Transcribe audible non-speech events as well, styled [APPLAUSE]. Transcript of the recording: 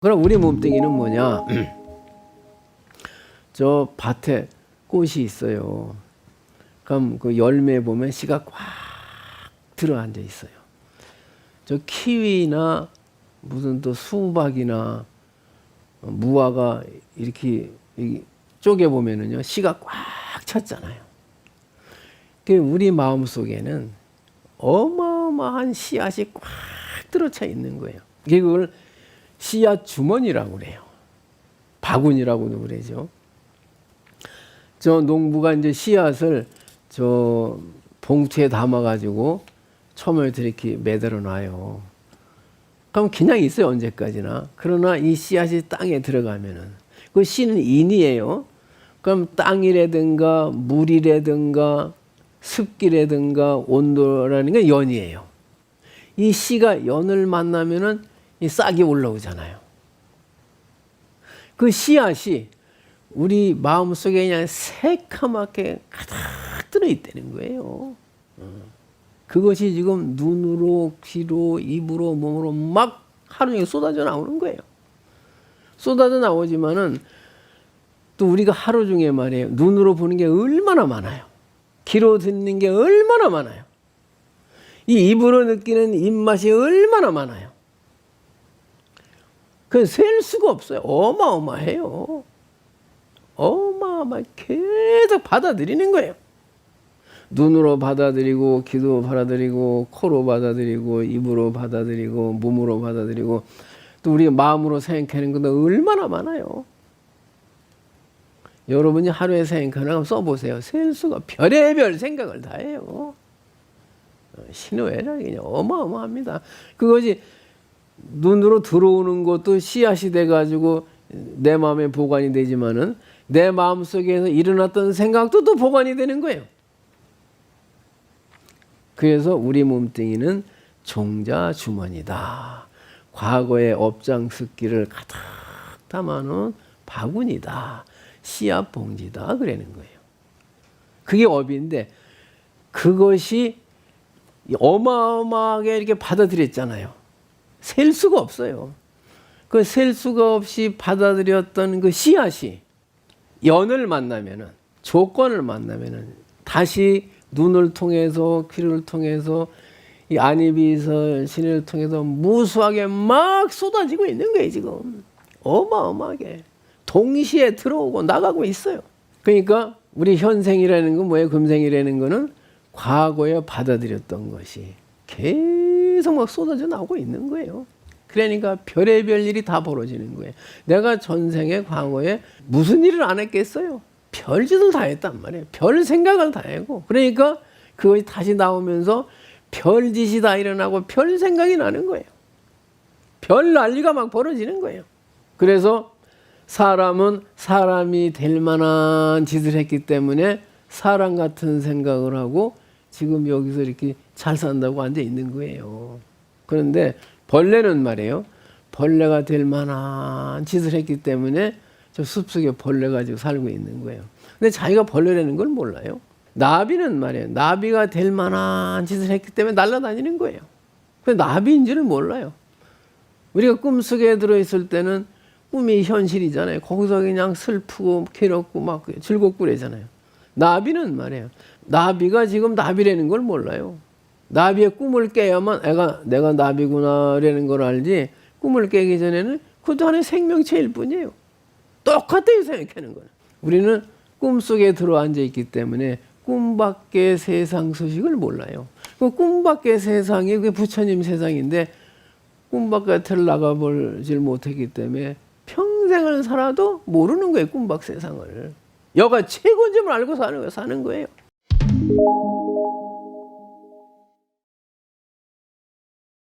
그럼 우리 몸뚱이는 뭐냐? [CLEARS THROAT] 저 밭에 꽃이 있어요. 그럼 그 열매 보면 씨가 꽉 들어 앉아 있어요. 저 키위나 무슨 또 수박이나 무화과 이렇게 이 쪼개 보면은요 씨가 꽉 찼잖아요. 그 우리 마음 속에는 어마어마한 씨앗이 꽉 들어차 있는 거예요. 그걸 씨앗 주머니라고 그래요. 바구니라고도 그러죠. 저 농부가 이제 씨앗을 저 봉투에 담아가지고 처음에 이렇게 매달아 놔요. 그럼 그냥 있어요 언제까지나. 그러나 이 씨앗이 땅에 들어가면은 그 씨는 인이에요. 그럼 땅이라든가 물이라든가 습기라든가 온도라는 게 연이에요. 이 씨가 연을 만나면은 이 싹이 올라오잖아요. 그 씨앗이 우리 마음 속에 그냥 새카맣게 가득 들어 있다는 거예요. 어. 그것이 지금 눈으로, 귀로, 입으로, 몸으로 막 하루 종일 쏟아져 나오는 거예요. 쏟아져 나오지만은 또 우리가 하루 중에 말이에요. 눈으로 보는 게 얼마나 많아요. 귀로 듣는 게 얼마나 많아요. 이 입으로 느끼는 입맛이 얼마나 많아요. 그 셀 수가 없어요. 어마어마해요. 어마어마 계속 받아들이는 거예요. 눈으로 받아들이고 귀로 받아들이고 코로 받아들이고 입으로 받아들이고 몸으로 받아들이고 또 우리가 마음으로 생각하는 것도 얼마나 많아요. 여러분이 하루에 생각하는 거 써보세요. 셀 수가 별의별 생각을 다 해요. 신호애락이 어마어마합니다. 그것이 눈으로 들어오는 것도 씨앗이 돼가지고 내 마음에 보관이 되지만은 내 마음 속에서 일어났던 생각도 또 보관이 되는 거예요. 그래서 우리 몸뚱이는 종자 주머니다. 과거의 업장 습기를 가득 담아놓은 바구니다. 씨앗 봉지다. 그러는 거예요. 그게 업인데 그것이 어마어마하게 이렇게 받아들였잖아요. 셀 수가 없어요. 그 셀 수가 없이 받아들였던 그 씨앗이 연을 만나면은 조건을 만나면은 다시 눈을 통해서 귀를 통해서 이 안입이서 신을 통해서 무수하게 막 쏟아지고 있는 거예요 지금 어마어마하게 동시에 들어오고 나가고 있어요. 그러니까 우리 현생이라는 건 뭐예요? 금생이라는 거는 과거에 받아들였던 것이 계속 막 쏟아져 나오고 있는 거예요. 그러니까 별의별 일이 다 벌어지는 거예요. 내가 전생에 과거에 무슨 일을 안 했겠어요? 별짓을 다 했단 말이에요. 별 생각을 다 하고. 그러니까 그것이 다시 나오면서 별짓이 다 일어나고 별 생각이 나는 거예요. 별 난리가 막 벌어지는 거예요. 그래서 사람은 사람이 될 만한 짓을 했기 때문에 사람 같은 생각을 하고 지금 여기서 이렇게 잘 산다고 앉아 있는 거예요. 그런데 벌레는 말이에요. 벌레가 될 만한 짓을 했기 때문에 저 숲속에 벌레 가지고 살고 있는 거예요. 근데 자기가 벌레라는 걸 몰라요. 나비는 말이에요. 나비가 될 만한 짓을 했기 때문에 날아다니는 거예요. 근데 나비인지를 몰라요. 우리가 꿈속에 들어있을 때는 꿈이 현실이잖아요. 거기서 그냥 슬프고 괴롭고 막 즐겁고 그러잖아요. 나비는 말이에요. 나비가 지금 나비라는 걸 몰라요. 나비의 꿈을 깨야만 애가 내가 나비구나라는 걸 알지 꿈을 깨기 전에는 그것도 하나의 생명체일 뿐이에요. 똑같아요 생각하는 거는. 우리는 꿈속에 들어앉아 있기 때문에 꿈밖의 세상 소식을 몰라요. 그 꿈밖의 세상이 그 부처님 세상인데 꿈바깥을 나가보질 못했기 때문에 평생을 살아도 모르는 거예요 꿈밖 세상을. 여가 최고인 점을 알고 사는 거예요. 사는 거예요.